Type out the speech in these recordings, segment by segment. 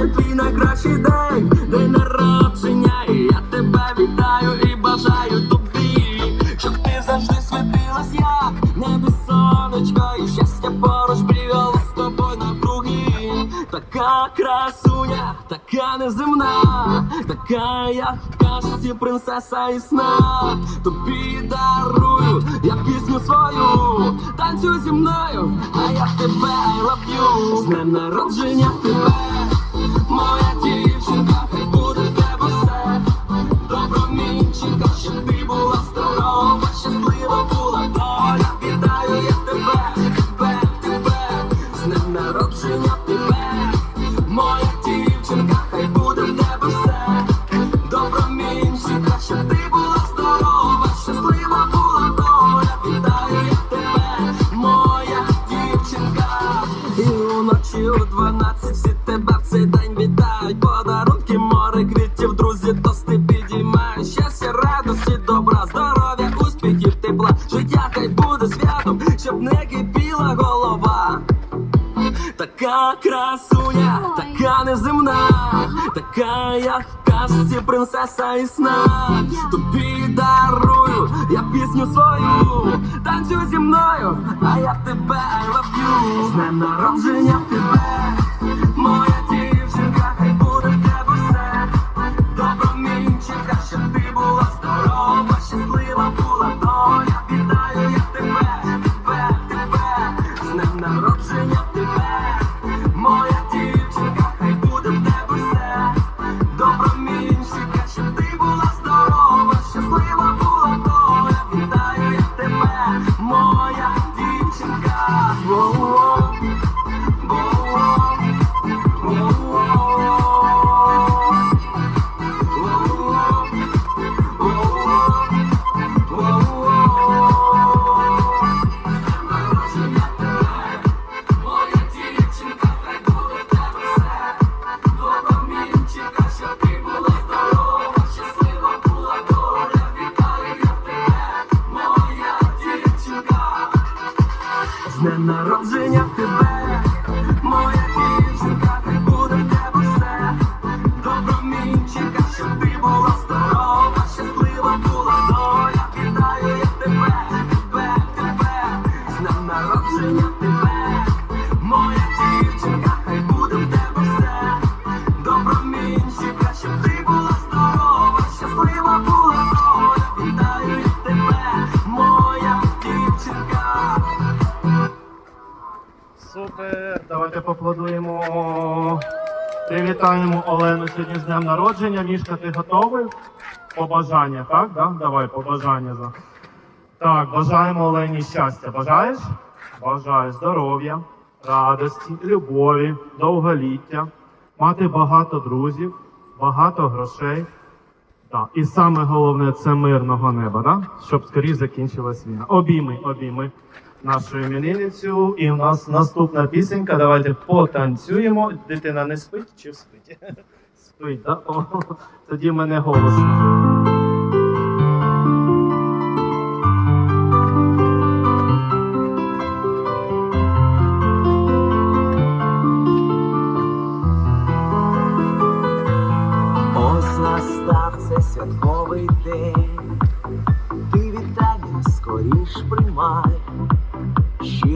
Сьогодні твій найкращий день, день народження, і я тебе вітаю і бажаю тобі, щоб ти завжди світилась, як небо сонечко, і щастя поруч бігало з тобою навкруги. Така красуня, така неземна, така як в казці принцеса і сна. Тобі дарую я пісню свою, танцюй зі мною, а я тебе I love you З днем народження тебе, моя дівчинка, така як в казці принцеса і сна. Тобі дарую я пісню свою, танцюй зі мною, а я тебе I love you З днем народження тебе, моя давайте поаплодуємо. Привітаємо Олену сьогодні з днем народження. Мішка, ти готовий? Побажання, так? Да? Давай, побажання. за. Так, бажаємо Олені щастя. Бажаєш? Бажаю здоров'я, радості, любові, довголіття, мати багато друзів, багато грошей. Так. І саме головне це мирного неба, да? щоб скоріше закінчилась війна. Обійми, обійми нашу іменинницю. І в нас наступна пісенька. Давайте потанцюємо. Дитина не спить чи спить? Спить, так? Да? Тоді в мене голос. Ось настав святковий день, ти вітання скоріш приймай,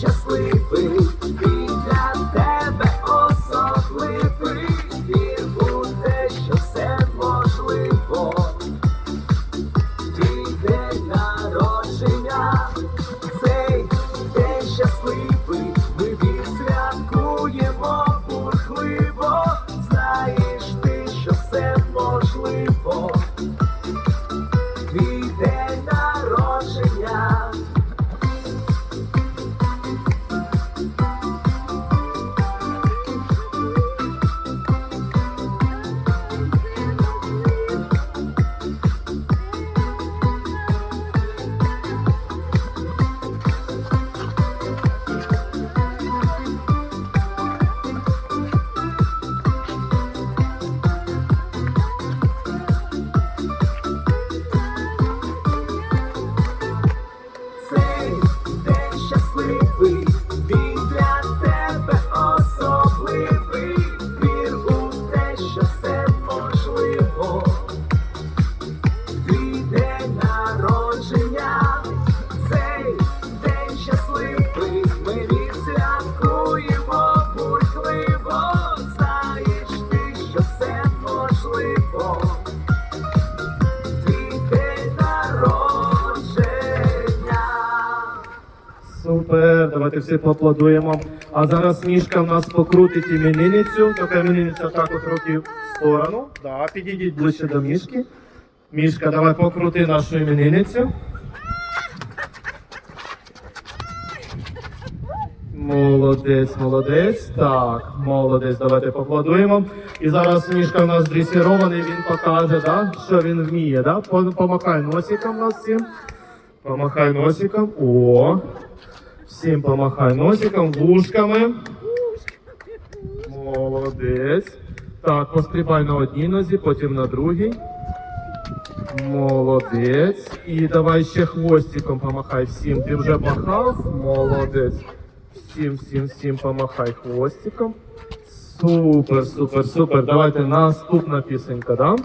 Щасливий давайте всі поаплодуємо. А зараз мішка в нас покрутить іменинницю. Така іменинниця так от руки в сторону. Да, підійдіть ближче до мішки. Мішка, давай покрути нашу іменинницю. Молодець, молодець. Так, молодець, давайте поаплодуємо. І зараз мішка в нас дресірований, він покаже, да, що він вміє. Да? Помахай носиком нас всім. Помахай носиком. О. Всім помахай носиком, вушками. Молодець. Так, пострибай на одній нозі, потім на другій. Молодець. І давай ще хвостиком помахай всім. Ти вже махав? Молодець. Всім, всім, всім помахай хвостиком. Супер, супер, супер. Давайте наступна пісенька, да?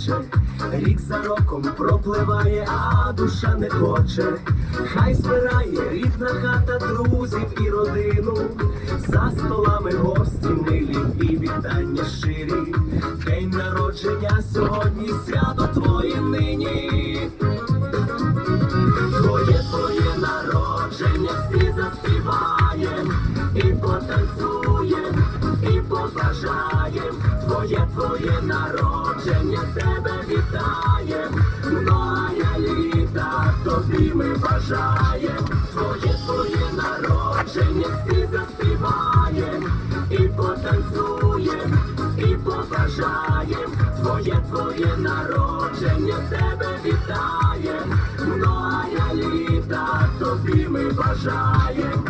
Хлюпоче, рік за роком пропливає, а душа не хоче. Хай збирає рідна хата друзів і родину, за столами гості милі і вітання щирі. День народження сьогодні свято твоє нині. Твоє твоє народження всі заспіваєм і потанцюєм, Твоє твоє народження тебе вітаєм. Многая літа тобі ми бажаєм. Твоє твоє народження всі заспіваєм і потанцюєм, і побажаєм. Твоє твоє народження тебе вітаєм. Многая літа тобі ми бажаєм.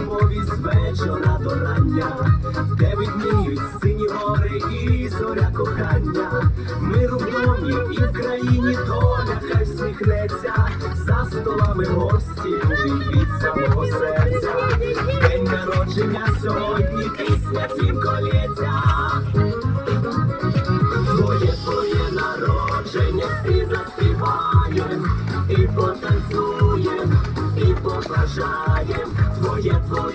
Любові з вечора до рання, де видніють сині гори і зоря кохання. Миру в домі і в країні доля хай всміхнеться, за столами гості від самого серця. День народження сьогодні пісня всім колється. Твоє твоє народження всі заспіваєм і потанцюєм,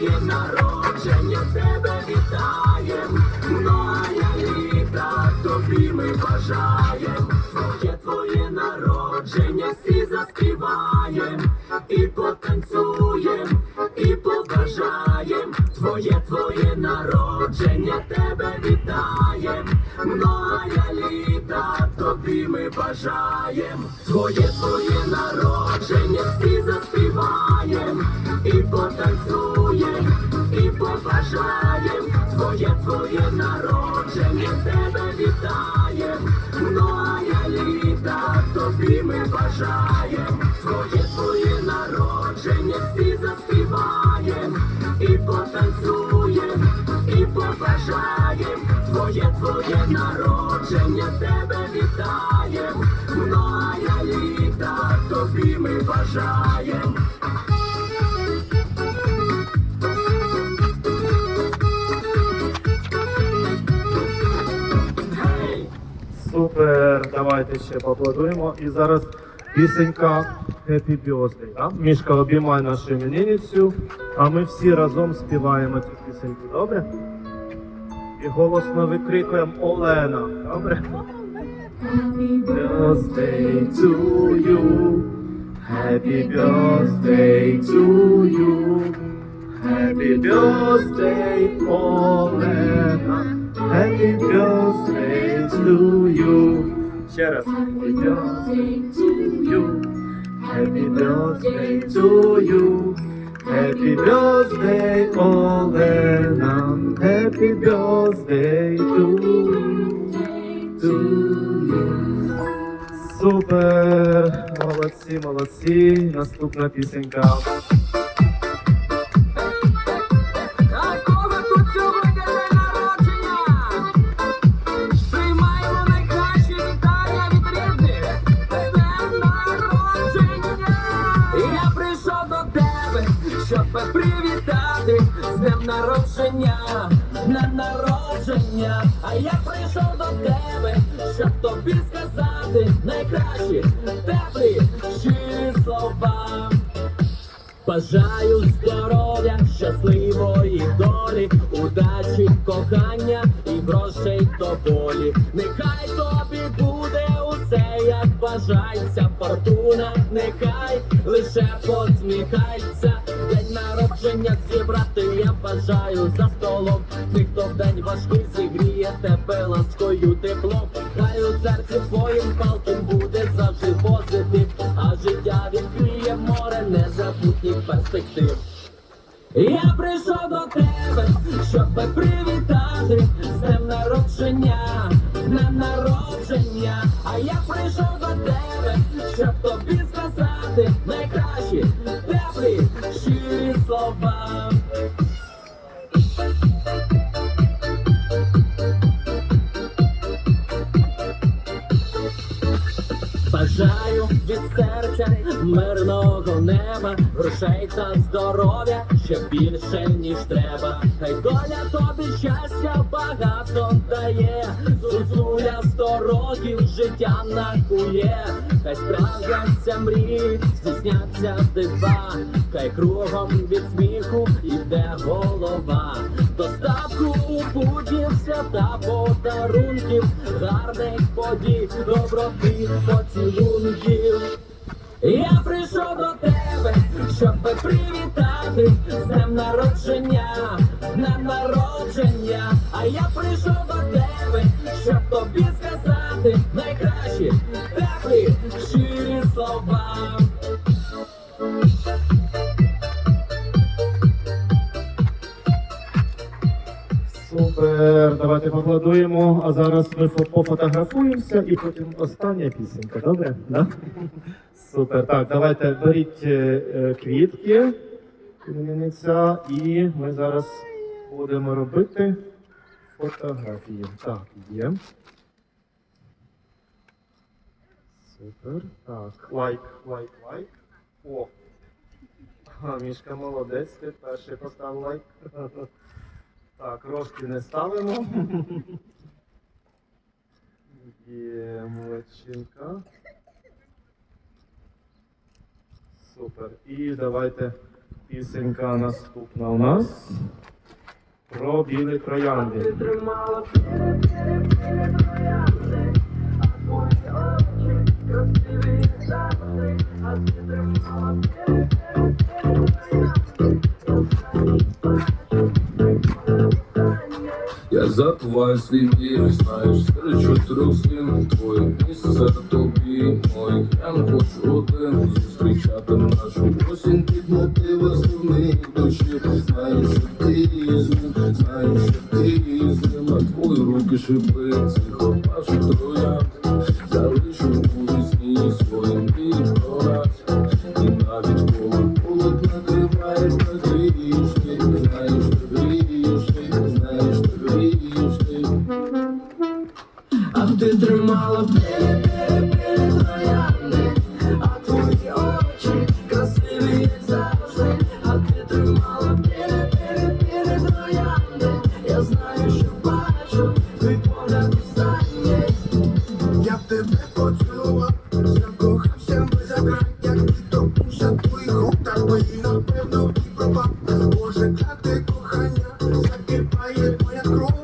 Твоє народження тебе вітаєм. Многая літа тобі ми бажаєм. Твоє твоє народження всі заспіваєм. І потанцюєм, Твоє твоє народження тебе вітаєм, многая літа тобі ми бажаєм, твоє твоє народження всі заспіваєм, і потанцюєм, і побажаєм, твоє твоє народження тебе вітаєм, многая літа тобі ми бажаєм, твоє твоє народження всі заспіваєм, і потанцюєм, і побажаєм, твоє твоє народження тебе вітаєм, многая літа тобі ми бажаєм. Супер, давайте ще поаплодуємо. І зараз пісенька Happy Birthday. Да? Мішка обіймає нашу іменинницю, а ми всі разом співаємо цю пісеньку, добре? І голосно викрикуємо Олена. Добре? Happy birthday to you. Happy birthday to you. Happy birthday, Олена. Happy birthday to you. Ще раз. Happy birthday to you. Happy birthday to you. Happy birthday, Олена. Happy birthday to to you. Супер! Молодці, молодці. Наступна пісенька. Щоб привітати з днем народження, днем народження. А я прийшов до тебе, щоб тобі сказати найкращі теплі щирі слова. Бажаю здоров'я, щасливої долі, удачі, кохання і грошей доволі. Нехай тобі буде усе, як бажається фортуна, нехай лише посміхається. День народження зібрати я бажаю за столом. Тих, хто в день важкий зігріє тебе ласкою теплом. Хай у серці твоїм палким буде завжди позитив, а життя відкриє море незабутніх перспектив. Я прийшов до тебе, щоб привітати з днем народження, днем народження. А я прийшов до тебе, щоб тобі сказати найкращі теплі Бажаю від серця мирного неба, грошей та здоров'я ще більше ніж треба. Хай доля тобі щастя багато дає, Зузуля сто років життя накує, хай справляться мрії, здійсняться дива, хай кругом від сміху іде голова. Доставку будів свята подарунків, гарних подій, доброти, поцілунків. Я прийшов до тебе, щоб привітати з днем народження, давайте поаплодуємо. А зараз ми пофотографуємося і потім остання пісенька, добре? Да? Супер. Так, давайте беріть е, е, квітки, іменинниця, і ми зараз будемо робити фотографії. Так, є. Супер. Так, лайк, лайк, лайк. О. А, Мішка молодець, ти перший постав лайк. Так, рожки не ставимо. Є молодчинка. Супер. І давайте пісенька наступна у нас. Про білі троянди. власть и веришь, знаешь, встречу трех сын твой, месяц этот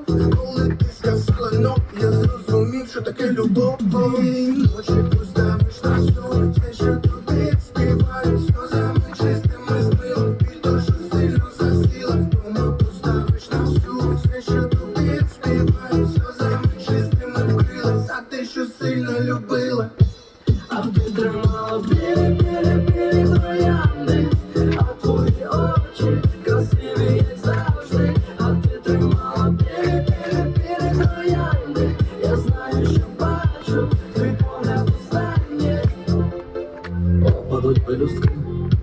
Коли ти сказала, ну я зрозумів, що таке. пелюстки,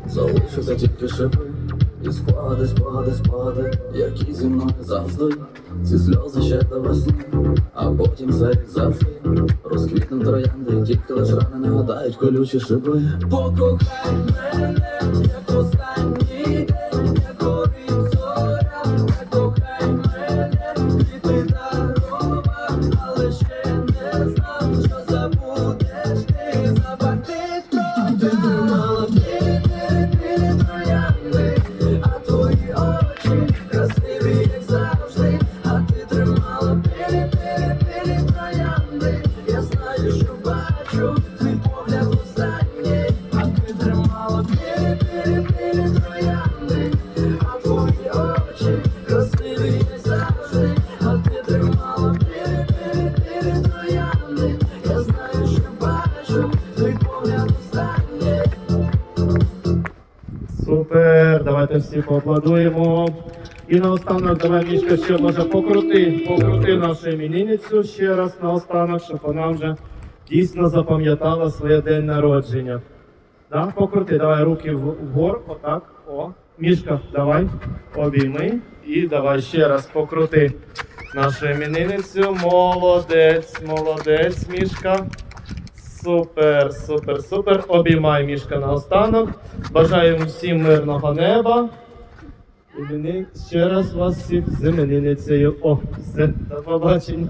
залишиться тільки шипи, і спади, спади, спади, які зі мною завжди, ці сльози ще до весни, а потім все як завжди розквітнем троянди, тільки лиш рани нагадають колючі шипи. Покохай мене, як останні. поаплодуємо. І наостанок, давай мішка ще може покрути, покрути нашу іменинницю ще раз наостанок, щоб вона вже дійсно запам'ятала своє день народження. Да? Покрути, давай руки вгору, отак. О, мішка, давай обійми і давай ще раз покрути нашу іменинницю. Молодець, молодець, мішка. Супер, супер, супер. Обіймай мішка наостанок. Бажаємо всім мирного неба іменин. Ще раз вас всіх з іменинницею. О, все, до побачення.